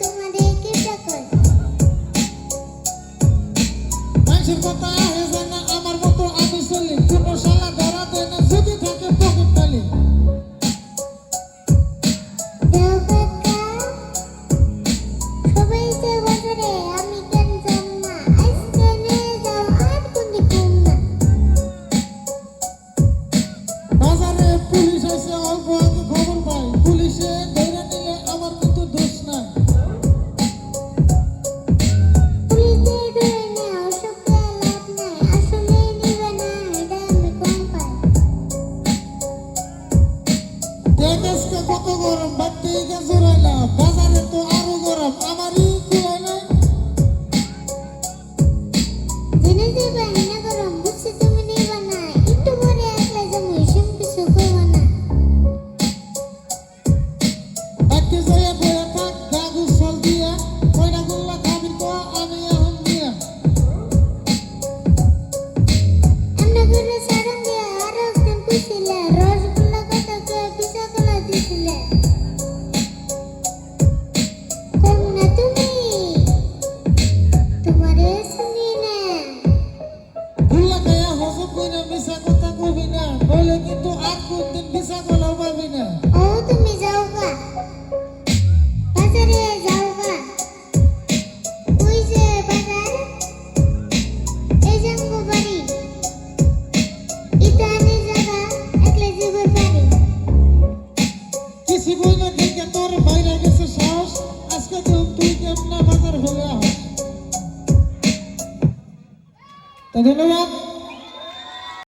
তোমাদেরকে সকল মানুষের কথা Ini. ধন্যবাদ